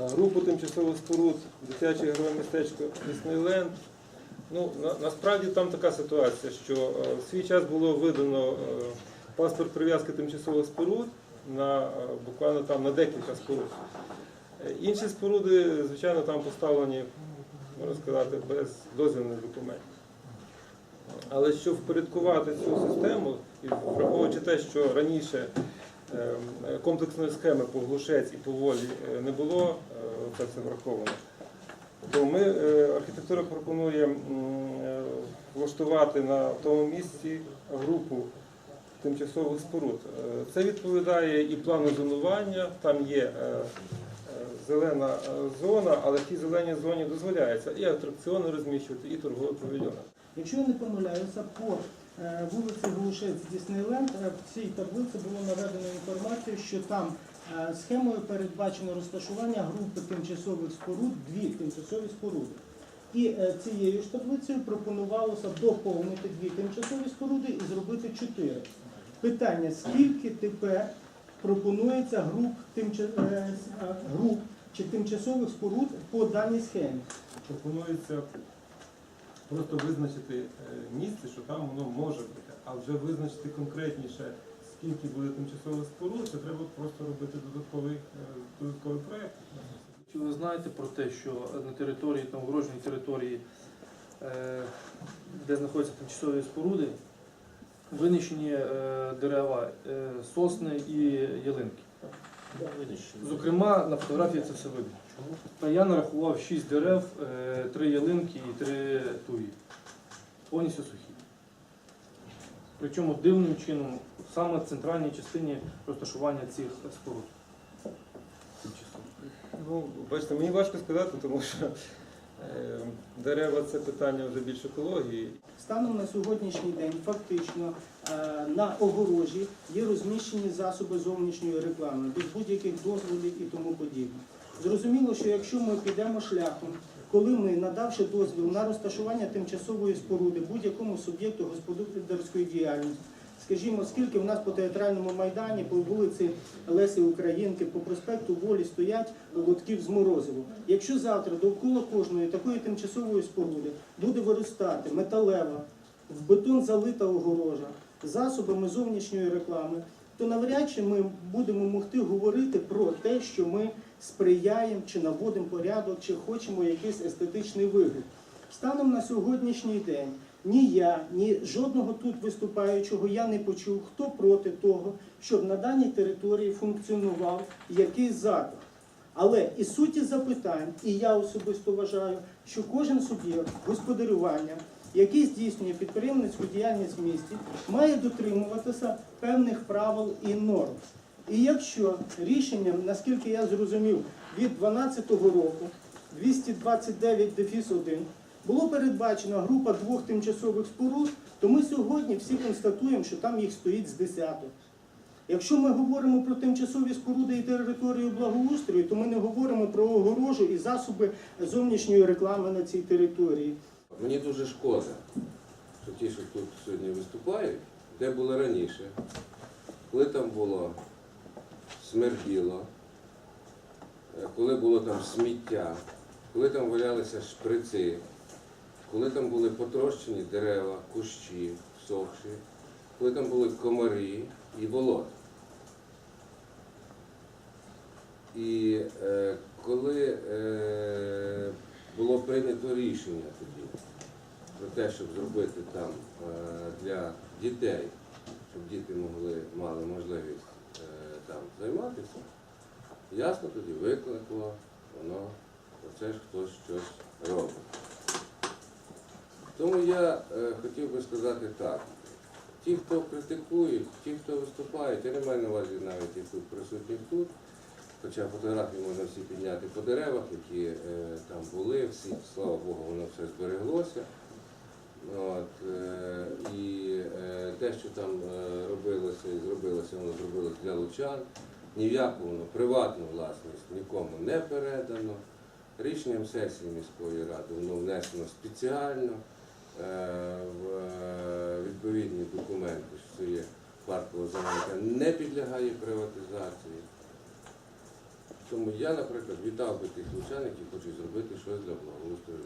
групу тимчасових споруд, дитяче ігрове містечко Діснейленд. Ну, на, насправді там така ситуація, що е, в свій час було видано е, паспорт прив'язки тимчасових споруд на е, буквально там на декілька споруд. Е, Інші споруди, звичайно, там поставлені, можна сказати, без дозвільних документів. Але щоб впорядкувати цю систему, і враховуючи те, що раніше е, комплексної схеми по глушець і по волі е, не було, е, це все враховано, то ми, е, архітектура пропонує влаштувати на тому місці групу тимчасових споруд. Це відповідає і плану зонування, там є зелена зона, але в тій зеленій зоні дозволяється і атракціони розміщувати, і торгові павільйони. Якщо я не помиляюся, по вулиці Глушець Діснейленд е, в цій таблиці було наведено інформацію, що там е, схемою передбачено розташування групи тимчасових споруд, дві тимчасові споруди. І е, цією ж таблицею пропонувалося доповнити дві тимчасові споруди і зробити чотири. Питання: скільки тепер пропонується груп, тимча- е, е, груп чи тимчасових споруд по даній схемі? Пропонується просто визначити е, місце, що там воно може бути, а вже визначити конкретніше, скільки буде тимчасових споруд, це треба просто робити додатковий, е, додатковий проєкт. Чи ви знаєте про те, що на території, там огороженій території, е, де знаходяться тимчасові споруди, винищені дерева, сосни і ялинки? Зокрема, на фотографії це все видно. Та я нарахував 6 дерев, 3 ялинки і 3 туї. Повністю сухі. Причому дивним чином саме в центральній частині розташування цих споруд. Ну, бачите, мені важко сказати, тому що е, дерева це питання вже більш екології. Станом на сьогоднішній день фактично е, на огорожі є розміщені засоби зовнішньої реклами, без будь-яких дозволів і тому подібне. Зрозуміло, що якщо ми підемо шляхом, коли ми, надавши дозвіл на розташування тимчасової споруди будь-якому суб'єкту господарської діяльності, скажімо, скільки в нас по театральному майдані, по вулиці Лесі Українки, по проспекту Волі стоять лотків з морозивом. Якщо завтра довкола кожної такої тимчасової споруди буде виростати металева, в бетон залита огорожа засобами зовнішньої реклами, то навряд чи ми будемо могти говорити про те, що ми сприяємо чи наводимо порядок, чи хочемо якийсь естетичний вигляд. Станом на сьогоднішній день ні я, ні жодного тут виступаючого я не почув, хто проти того, щоб на даній території функціонував якийсь заклад. Але і суті запитань, і я особисто вважаю, що кожен суб'єкт господарювання, який здійснює підприємницьку діяльність в місті, має дотримуватися певних правил і норм. І якщо рішенням, наскільки я зрозумів, від 2012 року 229 дефіс 1 було передбачена група двох тимчасових споруд, то ми сьогодні всі констатуємо, що там їх стоїть з десяток. Якщо ми говоримо про тимчасові споруди і територію благоустрою, то ми не говоримо про огорожу і засоби зовнішньої реклами на цій території. Мені дуже шкода, що ті, що тут сьогодні виступають, де були раніше, коли там було смерділо, е, коли було там сміття, коли там валялися шприци, коли там були потрощені дерева, кущі, всохші, коли там були комарі і болота. І е, коли е, було прийнято рішення тоді про те, щоб зробити там е, для дітей, щоб діти могли, мали можливість е, там займатися, ясно тоді викликло, воно, оце ж хтось щось робить. Тому я е, хотів би сказати так. Ті, хто критикують, ті, хто виступають, я не маю на увазі навіть і тут присутніх тут, хоча фотографії можна всі підняти по деревах, які е, там були, всі, слава Богу, воно все збереглося. От, е, і е, те, що там е, робилося і зробилося, воно зробилося для лучан. Ні в яку воно приватну власність нікому не передано. Рішенням сесії міської ради воно внесено спеціально е, в е, відповідні документи, що це є паркова зона, не підлягає приватизації. Тому я, наприклад, вітав би тих лучан, які хочуть зробити щось для благоустрою